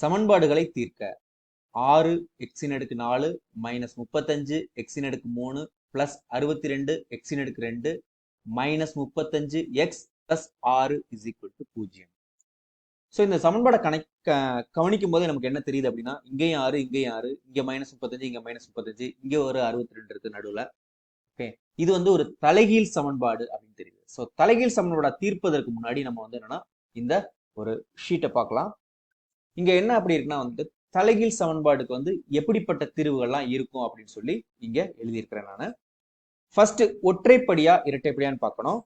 சமன்பாடுகளை தீர்க்க. ஆறு எக்ஸின் அடுக்கு நாலு மைனஸ் முப்பத்தஞ்சு எக்ஸின் அடுக்கு மூணு பிளஸ் அறுபத்தி ரெண்டு எக்ஸின் அடுக்கு ரெண்டு மைனஸ் முப்பத்தஞ்சு எக்ஸ் பிளஸ் ஆறு இஸ் ஈக்குவல் டு பூஜ்ஜியம். ஸோ இந்த சமன்பாடை கணக்க கவனிக்கும் போதே நமக்கு என்ன தெரியுது அப்படின்னா இங்கேயும் ஆறு இங்கேயும் ஆறு இங்கே மைனஸ் முப்பத்தஞ்சு இங்கே மைனஸ் முப்பத்தஞ்சு இங்கே ஒரு அறுபத்தி ரெண்டு இருக்கு நடுவில். ஓகே இது வந்து ஒரு தலைகீழ் சமன்பாடு அப்படின்னு தெரியுது. ஸோ தலைகீழ் சமன்பாடை தீர்ப்பதற்கு முன்னாடி நம்ம வந்து என்னன்னா இந்த ஒரு ஷீட்டை பார்க்கலாம். இங்க என்ன அப்படி இருக்குன்னா வந்து தலைகீழ் சமன்பாடுக்கு வந்து எப்படிப்பட்ட தீர்வுகள்லாம் இருக்கும் அப்படின்னு சொல்லி இங்க எழுதியிருக்கிறேன் நான். ஃபர்ஸ்ட் ஒற்றைப்படியா இரட்டைப்படியான்னு பார்க்கணும்.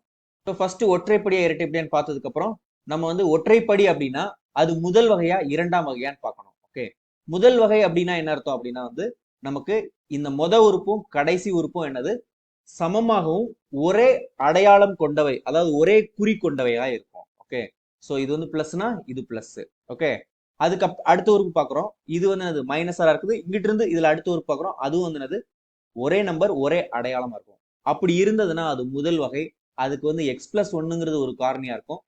ஸோ ஃபர்ஸ்ட் ஒற்றைப்படியா இரட்டைப்படியான்னு பார்த்ததுக்கு அப்புறம் நம்ம வந்து ஒற்றைப்படி அப்படின்னா அது முதல் வகையா இரண்டாம் வகையான்னு பார்க்கணும். ஓகே முதல் வகை அப்படின்னா என்ன அர்த்தம் அப்படின்னா வந்து நமக்கு இந்த மொத உறுப்பும் கடைசி உறுப்பும் என்னது? சமமாகவும் ஒரே அடையாளம் கொண்டவை அதாவது ஒரே குறி கொண்டவையா இருக்கும். ஓகே ஸோ இது வந்து பிளஸ்னா இது பிளஸ் ஓகே அதுக்கு அடுத்த உறுப்பு பார்க்குறோம் இது வந்து அது மைனஸாக இருக்குது. இங்கிட்ட இருந்து இதில் அடுத்த உறுப்பு பார்க்குறோம் அதுவும் வந்து என்னது? ஒரே நம்பர் ஒரே அடையாளமாக இருக்கும். அப்படி இருந்ததுன்னா அது முதல் வகை. அதுக்கு வந்து எக்ஸ் பிளஸ் ஒன்னுங்கிறது ஒரு காரணியாக இருக்கும்.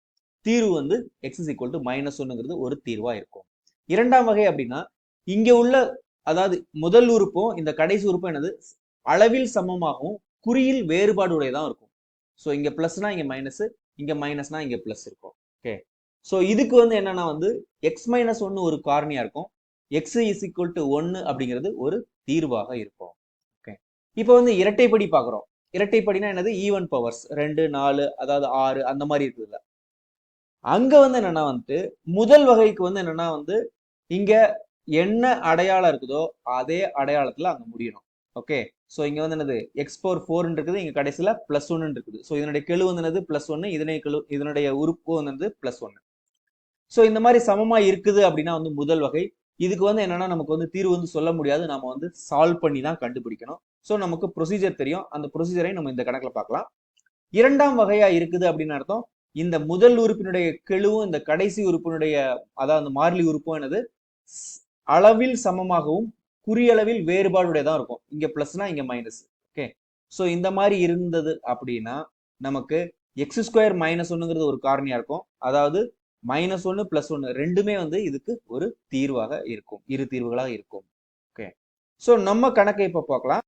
தீர்வு வந்து x is equal to minus ஒன்னுங்கிறது ஒரு தீர்வாக இருக்கும். இரண்டாம் வகை அப்படின்னா இங்கே உள்ள அதாவது முதல் உறுப்பும் இந்த கடைசி உறுப்பும் என்னது? அளவில் சமமாகவும் குறியில் வேறுபாடு உடையதான் இருக்கும். ஸோ இங்கே ப்ளஸ்னா இங்கே மைனஸ் இங்கே மைனஸ்னா இங்கே ப்ளஸ் இருக்கும். ஓகே ஸோ இதுக்கு வந்து என்னன்னா வந்து எக்ஸ் மைனஸ் ஒன்று ஒரு காரணியா இருக்கும். எக்ஸ் இஸ் ஈக்குவல் டு ஒன்று அப்படிங்கிறது ஒரு தீர்வாக இருக்கும். ஓகே இப்போ வந்து இரட்டைப்படி பார்க்குறோம். இரட்டைப்படினா என்னது? ஈவன் பவர்ஸ் ரெண்டு நாலு அதாவது ஆறு அந்த மாதிரி இருக்குதுல்ல. அங்க வந்து என்னன்னா வந்துட்டு முதல் வகைக்கு வந்து என்னன்னா வந்து இங்க என்ன அடையாளம் இருக்குதோ அதே அடையாளத்துல அங்க முடியணும். ஓகே ஸோ இங்க வந்து என்னது? எக்ஸ் பவர் ஃபோர் இருக்குது. இங்க கடைசியில பிளஸ் ஒன்னு இருக்குது. ஸோ இதனுடைய கெழு வந்து என்னது? பிளஸ் ஒன்னு. இதனுடைய கெழு இதனுடைய உறுப்பு வந்து பிளஸ் ஒன்னு. ஸோ இந்த மாதிரி சமமாக இருக்குது அப்படின்னா வந்து முதல் வகை. இதுக்கு வந்து என்னன்னா நமக்கு வந்து தீர்வு வந்து சொல்ல முடியாது. நம்ம வந்து சால்வ் பண்ணி தான் கண்டுபிடிக்கணும். ஸோ நமக்கு ப்ரொசீஜர் தெரியும். அந்த ப்ரொசீஜரை நம்ம இந்த கணக்கில் பார்க்கலாம். இரண்டாம் வகையா இருக்குது அப்படின்னு அர்த்தம் இந்த முதல் உறுப்பினுடைய கெழுவும் இந்த கடைசி உறுப்பினுடைய அதாவது மாறிலி உறுப்பும் என்னது? அளவில் சமமாகவும் குறியளவில் வேறுபாடுடையதான் இருக்கும். இங்க பிளஸ்னா இங்க மைனஸ் ஓகே ஸோ இந்த மாதிரி இருந்தது அப்படின்னா நமக்கு எக்ஸ் ஸ்கொயர் மைனஸ் ஒன்னுங்கிறது ஒரு காரணியா இருக்கும். அதாவது மைனஸ் ஒன்று பிளஸ் ஒன்று ரெண்டுமே வந்து இதுக்கு ஒரு தீர்வாக இருக்கும். இரு தீர்வுகளாக இருக்கும். ஓகே ஸோ நம்ம கணக்கை இப்போ பார்க்கலாம்.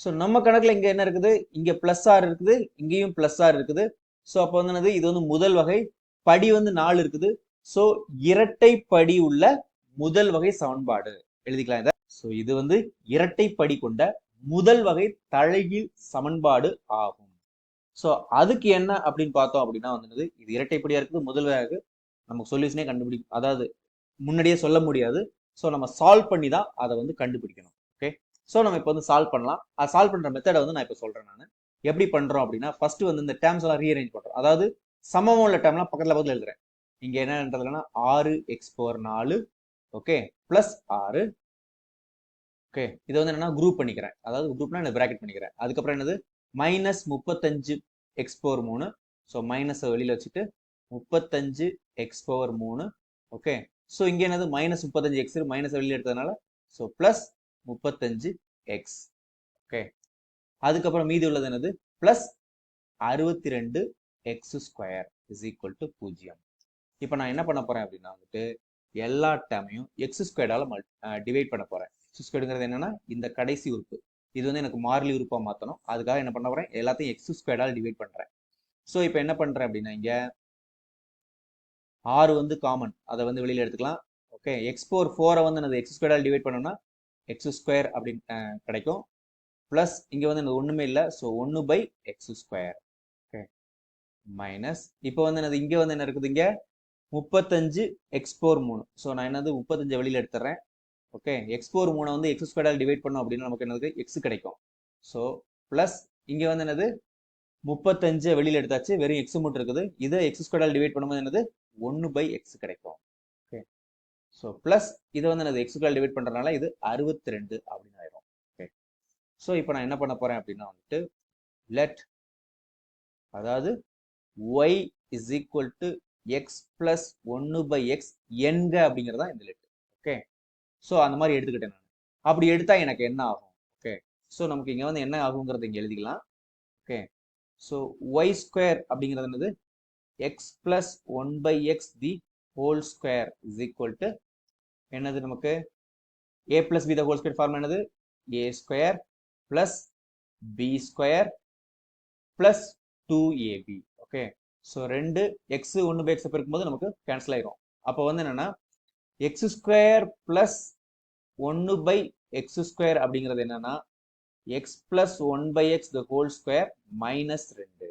ஸோ நம்ம கணக்கில் இங்கே என்ன இருக்குது? இங்கே பிளஸ் ஆர் இருக்குது. இங்கேயும் பிளஸ் ஆர் இருக்குது. ஸோ அப்போ வந்து என்னது? இது வந்து முதல் வகை படி வந்து நாலு இருக்குது. ஸோ இரட்டை படி உள்ள முதல் வகை சமன்பாடு. எழுதிக்கலாம் இதை. ஸோ இது வந்து இரட்டை படி கொண்ட முதல் வகை தலைகீழ் சமன்பாடு ஆகும். ஸோ அதுக்கு என்ன அப்படின்னு பார்த்தோம் அப்படின்னா வந்து இது இரட்டைப்படியா இருக்குது முதல் வகை நமக்கு சொல்யூஷனே கண்டுபிடிக்கும் அதாவது முன்னாடியே சொல்ல முடியாது. ஸோ நம்ம சால்வ் பண்ணி தான் அதை வந்து கண்டுபிடிக்கணும். ஓகே ஸோ நம்ம இப்போ வந்து சால்வ் பண்ணலாம். அது சால்வ் பண்ற மெத்தடை வந்து நான் இப்போ சொல்றேன் நான். எப்படி பண்றோம் அப்படின்னா ஃபர்ஸ்ட் வந்து இந்த டேர்ம்ஸ் எல்லாம் ரீஅரேஞ்ச் பண்றோம். அதாவது சமம் உள்ள டேர்ம்லாம் பக்கத்தில் பக்கத்தில் எழுதுறேன். இங்க என்னன்றதுலன்னா ஆறு எக்ஸ் பவர் நாலு ஓகே ப்ளஸ் ஆறு. ஓகே இதை வந்து என்னன்னா குரூப் பண்ணிக்கிறேன். அதாவது குரூப்னா நான் ப்ராக்கெட் பண்ணிக்கிறேன். அதுக்கப்புறம் என்னது? மைனஸ் முப்பத்தஞ்சு எக்ஸ் பவர் மூணு. ஸோ மைனஸை வெளியில் வச்சுட்டு முப்பத்தஞ்சு எக்ஸ் பவர் மூணு. ஓகே ஸோ இங்கே என்னது? மைனஸ் முப்பத்தஞ்சு எக்ஸ் மைனஸ் வெளியில் எடுத்ததுனால ஸோ ப்ளஸ் முப்பத்தஞ்சு எக்ஸ் ஓகே அதுக்கப்புறம் மீதி உள்ளது என்னது? ப்ளஸ் அறுபத்தி ரெண்டு x square is equal to பூஜ்ஜியம். இப்போ நான் என்ன பண்ண போறேன் அப்படின்னா வந்துட்டு எல்லா டேமையும் எக்ஸ் ஸ்கொயர்டால டிவைட் பண்ண போறேன். எக்ஸ் ஸ்கொயர்டுங்கிறது என்னன்னா இந்த கடைசி உறுப்பு. இது வந்து எனக்கு மாறிலி உறுப்பாக மாற்றணும் அதுக்காக என்ன பண்ண போறேன்? எல்லாத்தையும் எக்ஸ் ஸ்கொயர்டால் டிவைட் பண்றேன். ஸோ இப்போ என்ன பண்றேன் அப்படின்னா இங்க ஆறு வந்து காமன் அதை வந்து வெளியில் எடுத்துக்கலாம். ஓகே எக்ஸ் ஃபோர் ஃபோரை வந்து என்னது? எக்ஸ் ஸ்கொயரால் டிவைட் பண்ணோம்னா எக்ஸ் ஸ்கொயர் அப்படின்னு கிடைக்கும். ப்ளஸ் இங்கே வந்து எனக்கு ஒன்றுமே இல்லை. ஸோ ஒன்று by x square okay minus இப்போ வந்து என்னது? இங்கே வந்து என்ன இருக்குது இங்கே? முப்பத்தஞ்சு எக்ஸ் ஃபோர் மூணு. ஸோ நான் என்னது? முப்பத்தஞ்சு வெளியில் எடுத்துறேன் ஓகே எக்ஸ் ஃபோர் மூணை வந்து எக்ஸ் ஸ்கொயரால் டிவைட் பண்ணோம் அப்படின்னா நமக்கு என்னது? எக்ஸ் கிடைக்கும். ஸோ ப்ளஸ் இங்கே வந்து என்னது? முப்பத்தஞ்சு வெளியில் எடுத்தாச்சு. வெறும் எக்ஸ் மட்டும் இருக்குது. இதை எக்ஸ் ஸ்கொயரால் டிவைட் பண்ணும்போது என்னது? ஒன்று பை எக்ஸ் கிடைக்கும். ஓகே ஸோ ப்ளஸ் இதை வந்து என்னது எக்ஸ் ஸ்கொயர் டிவைட் பண்ணுறதுனால இது அறுபத்தி ரெண்டு அப்படின்னு ஆயிரும். ஓகே ஸோ இப்போ நான் என்ன பண்ண போறேன் அப்படின்னா வந்துட்டு லெட் அதாவது y is equal to x plus ஒன்று பை எக்ஸ் என்க அப்படிங்கிறது தான் இந்த லெட் ஓகே ஸோ அந்த மாதிரி எடுத்துக்கிட்டேன் நான். அப்படி எடுத்தா எனக்கு என்ன ஆகும்? ஓகே ஸோ நமக்கு இங்கே வந்து என்ன ஆகுங்கிறது இங்கே எழுதிக்கலாம். ஓகே ஸோ ஒய் ஸ்கொயர் அப்படிங்கிறது என்னது? X plus one by x the whole square is equal to என்னது நமக்கு? A plus B the whole square form என்னது? A square plus B square plus two AB okay so ரெண்டு x ஒன்று by x இருக்கும்போது நமக்கு cancel ஆயிரும். அப்போ வந்து என்னன்னா எக்ஸ் ஸ்கொயர் பிளஸ் ஒன்று பை எக்ஸ் ஸ்கொயர் அப்படிங்கிறது என்னன்னா x plus one by x the whole square minus ரெண்டு.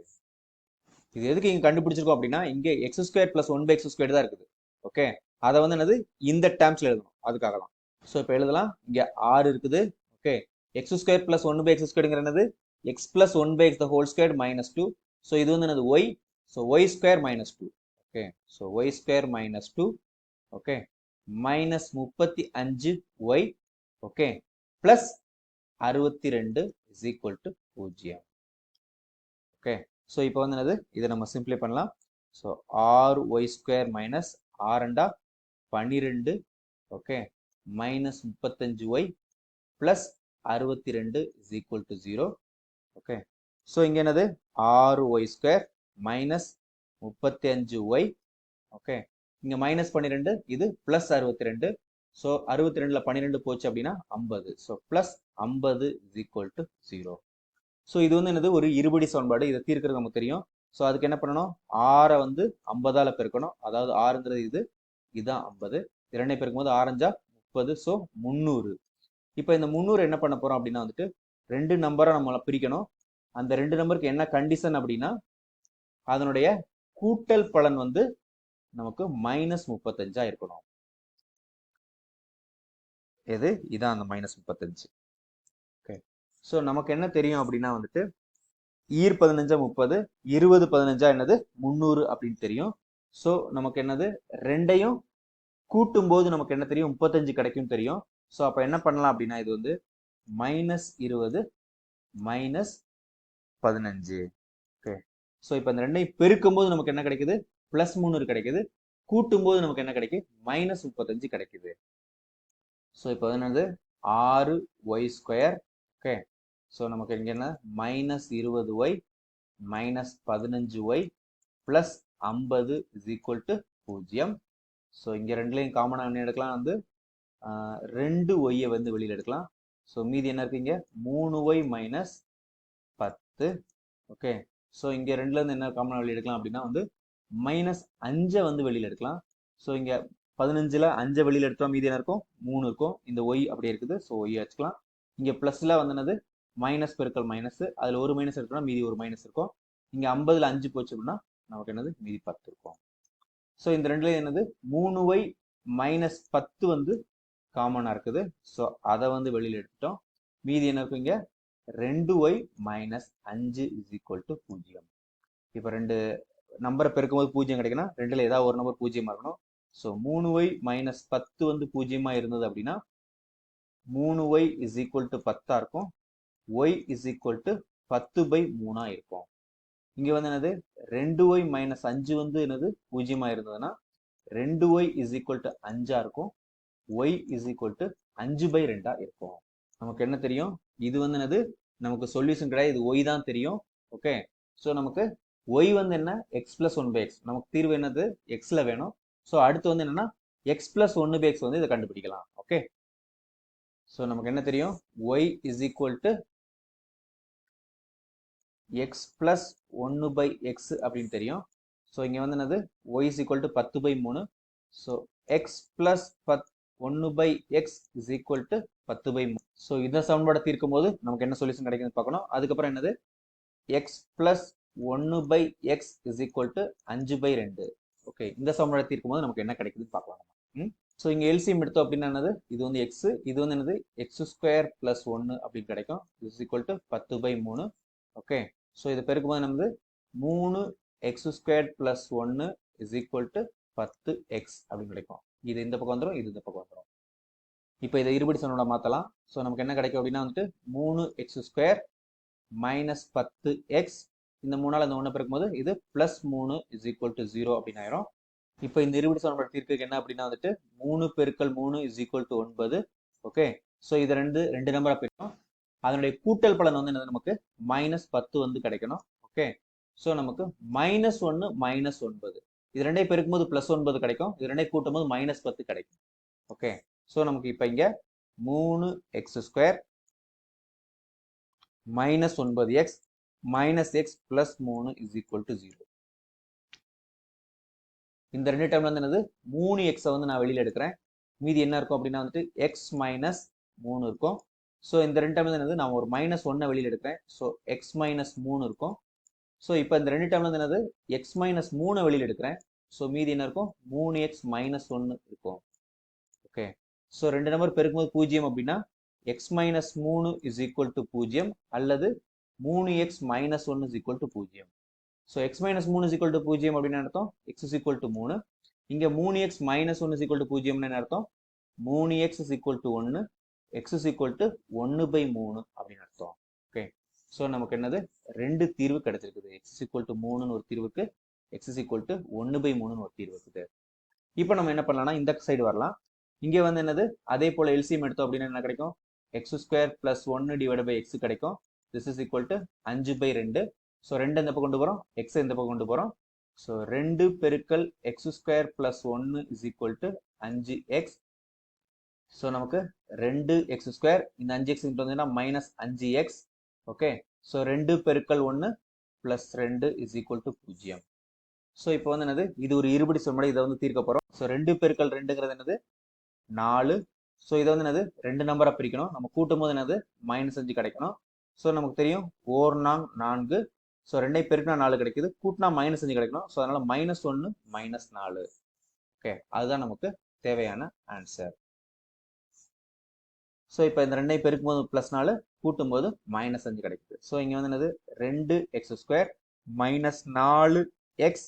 இது எதுக்கு இங்கே கண்டுபிடிச்சிருக்கோம் அப்படின்னா இங்கே x square plus one by x square தான் இருக்குது. ஓகே அதை வந்து என்னது? இந்த டேர்ம்ஸ்ல எழுதணும். அதுக்காக தான் ஸோ இப்போ எழுதலாம். இங்கே ஆறு இருக்குது. Okay x square plus one by x ஸ்கொயர்ங்கிற என்னது? X plus one by x the whole square minus two so இது வந்து என்னது? Y so y square minus two okay so y square minus two okay minus முப்பத்தி அஞ்சு y okay plus அறுபத்தி ரெண்டு is equal to பூஜ்ஜியம். Okay so இப்போ வந்து என்னது? இதை நம்ம சிம்பிளை பண்ணலாம். ஸோ ஆறு ஒய் ஸ்கொயர் மைனஸ் ஆரண்டா பன்னிரெண்டு. ஓகே மைனஸ் முப்பத்தஞ்சு ஒய் ப்ளஸ் அறுபத்தி ரெண்டு is equal to zero okay so இங்கே என்னது? ஆறு ஒய் ஸ்கொயர் மைனஸ் முப்பத்தி அஞ்சு ஒய் ஓகே இங்கே மைனஸ் பன்னிரெண்டு இது ப்ளஸ் அறுபத்தி ரெண்டு ஸோ அறுபத்தி ரெண்டில் பன்னிரெண்டு போச்சு அப்படின்னா ஐம்பது. ஸோ ப்ளஸ் ஐம்பது is equal to zero so இது வந்து என்னது? ஒரு இருபடி சமன்பாடு. இதை தீர்க்கிறது நமக்கு தெரியும். ஸோ அதுக்கு என்ன பண்ணணும்? ஆறை வந்து ஐம்பதால் பெருக்கணும். அதாவது ஆறுங்கிறது இது இதுதான் ஐம்பது. இரண்டை பெருக்கும்போது ஆரஞ்சா முப்பது. ஸோ முந்நூறு. இப்போ இந்த முந்நூறு என்ன பண்ண போகிறோம் அப்படின்னா வந்துட்டு ரெண்டு நம்பரை நம்மளை பிரிக்கணும். அந்த ரெண்டு நம்பருக்கு என்ன கண்டிஷன் அப்படின்னா அதனுடைய கூட்டல் பலன் வந்து நமக்கு மைனஸ் முப்பத்தஞ்சா இருக்கணும். எது? இதான் அந்த மைனஸ் முப்பத்தஞ்சு. ஸோ நமக்கு என்ன தெரியும் அப்படின்னா வந்துட்டு ஈர் பதினஞ்சா முப்பது இருபது பதினஞ்சா என்னது? முந்நூறு அப்படின்னு தெரியும். ஸோ நமக்கு என்னது? ரெண்டையும் கூட்டும் போது நமக்கு என்ன தெரியும்? முப்பத்தஞ்சு கிடைக்கும் தெரியும். ஸோ அப்போ என்ன பண்ணலாம் அப்படின்னா இது வந்து மைனஸ் இருபது மைனஸ் பதினஞ்சு. ஓகே ஸோ இப்போ அந்த ரெண்டையும் பெருக்கும் போது நமக்கு என்ன கிடைக்குது? பிளஸ் முந்நூறு கிடைக்குது. கூட்டும் போது நமக்கு என்ன கிடைக்குது? மைனஸ் முப்பத்தஞ்சு கிடைக்குது. ஸோ இப்போ என்னது? ஆறு ஒய் ஸ்கொயர் ஓகே ஸோ நமக்கு இங்கே என்ன? மைனஸ் இருபது ஒய் மைனஸ் பதினஞ்சு ஒய் ப்ளஸ் ஐம்பது இஸ் ஈக்குவல் டு பூஜ்ஜியம். ஸோ இங்கே ரெண்டுலேயும் காமனாக என்ன எடுக்கலாம்? வந்து ரெண்டு ஒய்யை வந்து வெளியில் எடுக்கலாம். ஸோ மீதி என்ன இருக்குங்க மூணு ஒய் மைனஸ் பத்து. ஓகே ஸோ இங்கே ரெண்டுலேருந்து என்ன காமனாக வெளியில் எடுக்கலாம் அப்படின்னா வந்து மைனஸ் அஞ்சை வந்து வெளியில் எடுக்கலாம். ஸோ இங்கே பதினஞ்சில் அஞ்சை வெளியில் எடுத்தோம் மீதி என்ன இருக்கும்? மூணு இருக்கும். இந்த ஒய் அப்படியே இருக்குது. ஸோ ஒய் வச்சுக்கலாம். இங்கே ப்ளஸ்ல வந்து என்னது? மைனஸ் பெருக்கல் மைனஸ் அதில் ஒரு மைனஸ் இருக்குன்னா மீதி ஒரு மைனஸ் இருக்கும். இங்கே ஐம்பதில் அஞ்சு போச்சு அப்படின்னா நமக்கு என்னது? மீதி பத்து இருக்கும். ஸோ இந்த ரெண்டுல என்னது? மூணு ஒய் மைனஸ் பத்து வந்து காமனாக இருக்குது. ஸோ அதை வந்து வெளியில் எடுத்துட்டோம். மீதி என்ன இருக்கும் இங்கே? ரெண்டு ஒய் மைனஸ் அஞ்சு இஸ் ஈக்குவல் டு பூஜ்ஜியம். இப்போ ரெண்டு நம்பரை பெருக்கும்போது பூஜ்ஜியம் கிடைக்குன்னா ரெண்டுல ஏதாவது ஒரு நம்பர் பூஜ்ஜியமாக இருக்கணும். ஸோ மூணு ஒய் மைனஸ் பத்து வந்து பூஜ்ஜியமாக இருந்தது அப்படின்னா மூணு ஒய் இஸ் ஈக்குவல் டு பத்தாக இருக்கும். ஒய் இஸ் ஈக்குவல் டு பத்து பை மூணா இருக்கும். இங்க வந்து என்னது? ரெண்டு ஒய் மைனஸ் அஞ்சு வந்து என்னது? பூஜ்ஜியமா இருந்ததுன்னா ரெண்டு ஒய் இஸ் ஈக்குவல் டு அஞ்சா இருக்கும். ஒய் இஸ் ஈக்குவல் டு அஞ்சு பை ரெண்டா இருக்கும். நமக்கு என்ன தெரியும்? இது வந்து என்னது? நமக்கு சொல்யூஷன் கிடையாது. இது ஒய் தான் தெரியும். ஓகே ஸோ நமக்கு ஒய் வந்து என்ன? X plus one by x நமக்கு தீர்வு என்னது? எக்ஸ்ல வேணும். ஸோ அடுத்து வந்து என்னன்னா எக்ஸ் பிளஸ் ஒன்று பை எக்ஸ் வந்து இதை கண்டுபிடிக்கலாம். ஓகே ஸோ நமக்கு என்ன தெரியும்? Y is equal to x plus ஒன்று பை எக்ஸ் அப்படின்னு தெரியும். ஸோ இங்கே வந்து என்னது? ஒய் இஸ் ஈக்குவல் டு பத்து பை மூணு. ஸோ எக்ஸ் பிளஸ் பத் ஒன்று by x is equal to பத்து பை மூணு. ஸோ இந்த சமன்பாடு தீர்க்கும் போது நமக்கு என்ன சொல்யூஷன் கிடைக்குதுன்னு பார்க்கணும். அதுக்கப்புறம் என்னது? எக்ஸ் பிளஸ் ஒன்று by x is equal to அஞ்சு பை ரெண்டு. ஓகே இந்த சமன்பாடு தீர்க்கும் போது நமக்கு என்ன கிடைக்குதுன்னு பார்க்கலாம் ம்? ஸோ இங்கே எல்சிஎம் எடுத்தோம் அப்படின்னா என்னது? இது வந்து எக்ஸ் இது வந்து என்னது? எக்ஸ் ஸ்கொயர் பிளஸ் ஒன்று அப்படின்னு கிடைக்கும். இஸ் ஈக்குவல் டு பத்து பை மூணு. ஓகே? ஸோ இது பெருக்கும்போது நமக்கு மூணு எக்ஸ் ஸ்கொயர் பிளஸ் ஒன்று இஸ் ஈக்குவல் டு பத்து எக்ஸ் அப்படின்னு கிடைக்கும். இது இந்த பக்கம் வந்துடும் இது இந்த பக்கம் வந்துடும் இப்போ இதை இருபடி சனோட மாற்றலாம் ஸோ நமக்கு என்ன கிடைக்கும் அப்படின்னா வந்துட்டு மூணு எக்ஸ் ஸ்கொயர் மைனஸ் பத்து எக்ஸ் இந்த மூணால் இந்த ஒன்று பிறக்கும்போது இது ப்ளஸ் மூணு இஸ் ஈக்குவல் டு ஜீரோ அப்படின்னு ஆயிரும். இப்போ இந்த இருபடி சமன்பாடு தீர்க்கு என்ன அப்படின்னா வந்துட்டு மூணு பெருக்கல் மூணு இஸ் ஈக்குவல் டு ஒன்பது. ஓகே? ஸோ இது ரெண்டு ரெண்டு நம்பராக பிரிக்கும் அதனுடைய கூட்டல் பலன் வந்து என்னது? நமக்கு மைனஸ் பத்து வந்து கிடைக்கணும். ஓகே ஸோ நமக்கு மைனஸ் ஒன்று மைனஸ் ஒன்பது. இது ரெண்டையும் பெருக்கும்போது ப்ளஸ் ஒன்பது கிடைக்கும். இது ரெண்டையும் கூட்டும் போது மைனஸ் பத்து கிடைக்கும். ஓகே ஸோ நமக்கு இப்போ இங்க மூணு எக்ஸ் ஸ்கொயர் மைனஸ் ஒன்பது எக்ஸ் மைனஸ் எக்ஸ் பிளஸ் மூணு இஸ் ஈக்குவல் டு ஜீரோ இந்த ரெண்டு டைம்ல வந்து என்னது? மூணு எக்ஸை வந்து நான் வெளியில் எடுக்கிறேன். மீதி என்ன இருக்கும் அப்படின்னா வந்துட்டு எக்ஸ் மைனஸ் மூணு இருக்கும். ஸோ இந்த ரெண்டு டைம்ல என்னது? நான் ஒரு மைனஸ் ஒன்னை வெளியில் எடுக்கிறேன் ஸோ எக்ஸ் மைனஸ் மூணு இருக்கும். ஸோ இப்போ இந்த ரெண்டு டைம்ல என்னது? எக்ஸ் மைனஸ் மூணை வெளியில் எடுக்கிறேன். ஸோ மீதி என்ன இருக்கும்? மூணு எக்ஸ் மைனஸ் ஒன்று இருக்கும். ஓகே ஸோ ரெண்டு நம்பர் பெருக்கும்போது பூஜ்ஜியம் அப்படின்னா எக்ஸ் மைனஸ் மூணு இஸ் ஈக்குவல் டு பூஜ்ஜியம் அல்லது மூணு எக்ஸ் மைனஸ் ஒன்று இஸ் ஈக்குவல் டு பூஜ்ஜியம். ஸோ எக்ஸ் மைனஸ் மூணு இஸ் ஈக்குவல் டு பூஜ்ஜியம் அப்படின்னு அர்த்தம்? எக்ஸ் இஸ் ஈக்குவல் டு மூணு. இங்கே மூணு எக்ஸ் மைனஸ் ஒன்று இஸ் ஈக்குவல் டு பூஜ்ஜியம்னு என்ன அர்த்தம்? மூணு எக்ஸ் இஸ் ஈக்குவல் டு ஒன்று எக்ஸ் இஸ் ஈக்குவல் டு ஒன்று பை மூணு அப்படின்னு அர்த்தம். ஓகே ஸோ நமக்கு என்னது? ரெண்டு தீர்வு கிடைச்சிருக்குது. எக்ஸ் இஸ் ஈக்குவல் டு மூணுன்னு ஒரு தீர்வுக்கு எக்ஸ் இஸ் ஈக்குவல் டு ஒன்று பை மூணுன்னு ஒரு தீர்வு இருக்குது. இப்போ நம்ம என்ன பண்ணலாம்னா இந்த சைடு வரலாம். இங்கே வந்து என்னது? அதே போல் எல்சிஎம் எடுத்தோம் அப்படின்னா என்ன கிடைக்கும்? எக்ஸ் ஸ்கொயர் பிளஸ் ஒன்று டிவைட் பை எக்ஸ் கிடைக்கும். திஸ் இஸ் ஈக்குவல் டு அஞ்சு பை ரெண்டு. ஸோ ரெண்டு இந்த பக்கம் கொண்டு போகிறோம் எக்ஸ் இந்த பக்கம் கொண்டு போகிறோம் ஸோ ரெண்டு பெருக்கல் எக்ஸ் ஸ்கொயர் பிளஸ் ஒன்று இஸ் ஈக்குவல் டு அஞ்சு எக்ஸ் ஸோ நமக்கு ரெண்டு எக்ஸ் ஸ்கொயர் இந்த அஞ்சு எக்ஸ் வந்தீங்கன்னா மைனஸ் அஞ்சு எக்ஸ் ஓகே ஸோ ரெண்டு பெருக்கள் ஒன்று ப்ளஸ் ரெண்டு இஸ் ஈக்குவல் டு பூஜ்ஜியம். ஸோ இப்போ வந்து என்னது? இது ஒரு இருபடி சொல்முறை இதை வந்து தீர்க்க போகிறோம் ஸோ ரெண்டு பெருக்கள் ரெண்டுங்கிறது என்னது? நாலு. ஸோ இதை வந்து என்னது? ரெண்டு நம்பரை பிரிக்கணும். நம்ம கூட்டும் போது என்னது? மைனஸ் அஞ்சு கிடைக்கணும். ஸோ நமக்கு தெரியும் ஓர் நாங் நான்கு. ஸோ ரெண்டை பெருக்கினா நாலு கிடைக்குது. கூட்டினா மைனஸ் அஞ்சு கிடைக்கணும். ஸோ அதனால மைனஸ் ஒன்று மைனஸ் நாலு. ஓகே அதுதான் நமக்கு தேவையான ஆன்சர் ஸோ இப்போ இந்த ரெண்டையும் பெருக்கும் போது ப்ளஸ் நாலு கூட்டும் போது மைனஸ் அஞ்சு கிடைக்குது. ஸோ இங்கே வந்து என்னது? ரெண்டு எக்ஸ் ஸ்கொயர் மைனஸ் நாலு எக்ஸ்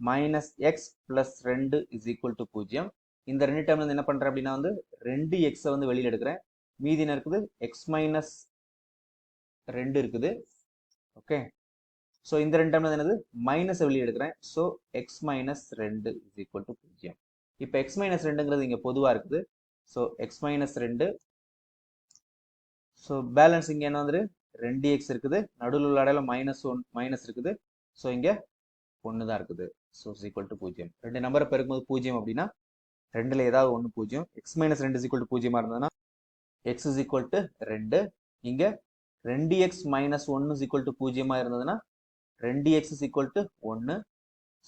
மைனஸ் எக்ஸ் பிளஸ் ரெண்டு இஸ் ஈக்குவல் டு பூஜ்ஜியம். இந்த ரெண்டு டைம்ல வந்து என்ன பண்றேன் அப்படின்னா வந்து ரெண்டு எக்ஸை வந்து வெளியில் எடுக்கிறேன். மீதி என்ன இருக்குது? எக்ஸ் மைனஸ் ரெண்டு இருக்குது. ஓகே ஸோ இந்த ரெண்டு டைம்ல என்னது? மைனஸை வெளியே எடுக்கிறேன். ஸோ எக்ஸ் மைனஸ் ரெண்டு இஸ் ஈக்குவல் டு பூஜ்ஜியம். இப்போ எக்ஸ் மைனஸ் ரெண்டுங்கிறது இங்கே பொதுவாக இருக்குது. ஸோ எக்ஸ் மைனஸ் ரெண்டு ஸோ பேலன்ஸ் இங்கே என்ன வந்துரு? ரெண்டு எக்ஸ் இருக்குது. நடுவில் உள்ள அடையில மைனஸ் ஒன் மைனஸ் இருக்குது. ஸோ இங்கே ஒன்று தான் இருக்குது ஸோ ஈக்குவல் டு பூஜ்ஜியம். ரெண்டு நம்பரை பெருக்கும்போது பூஜ்ஜியம் அப்படின்னா ரெண்டில் ஏதாவது ஒன்று பூஜ்ஜியம். எக்ஸ் மைனஸ் ரெண்டு ஈக்குவல் டு பூஜ்ஜியமாக இருந்ததுன்னா எக்ஸ் இஸ் ஈக்குவல் டு ரெண்டு. இங்கே ரெண்டு எக்ஸ் மைனஸ் ஒன்று ஈக்குவல் டு பூஜ்ஜியமாக இருந்ததுன்னா ரெண்டு எக்ஸ் இஸ் ஈக்குவல் டு ஒன்று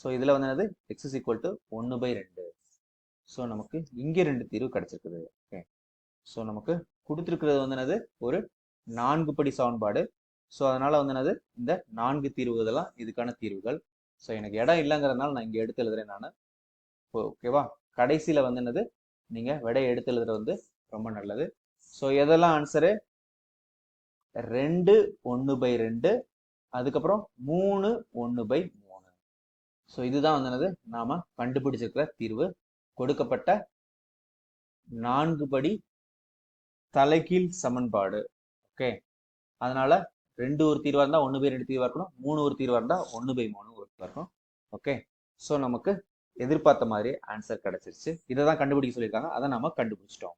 ஸோ இதில் வந்து என்னது? எக்ஸ் இஸ் ஈக்குவல் டு ஒன்று பை ரெண்டு. ஸோ நமக்கு இங்கே ரெண்டு தீர்வு கிடச்சிருக்குது. ஓகே ஸோ நமக்கு கொடுத்துருக்கிறது வந்து என்னது? ஒரு நான்கு படி சமன்பாடு. ஸோ அதனால் வந்து என்னது? இந்த நான்கு தீர்வுகளெல்லாம் இதுக்கான தீர்வுகள். ஸோ எனக்கு இடம் இல்லைங்கிறதுனால நான் இங்கே எடுத்து எழுதுறேன் நான். ஓகேவா கடைசியில் வந்து என்னது? நீங்கள் விடையை எடுத்து எழுதுறது வந்து ரொம்ப நல்லது. ஸோ எதெல்லாம் ஆன்சரு ரெண்டு ஒன்று பை ரெண்டு அதுக்கப்புறம் மூணு ஒன்று பை மூணு. ஸோ இதுதான் வந்து என்னது? நாம் கண்டுபிடிச்சிருக்கிற தீர்வு. கொடுக்கப்பட்ட நான்கு படி தலைகீழ் சமன்பாடு. ஓகே அதனால ரெண்டு ஒரு தீர்வாக இருந்தால் ஒன்று பை ரெண்டு தீர்வாக இருக்கணும். மூணு ஒரு தீர்வாக இருந்தால் ஒன்று பை மூணு ஒரு தீர்வாக இருக்கணும். ஓகே ஸோ நமக்கு எதிர்பார்த்த மாதிரி ஆன்சர் கிடச்சிருச்சு. இதை தான் கண்டுபிடிக்க சொல்லியிருக்காங்க. அதை நம்ம கண்டுபிடிச்சிட்டோம்.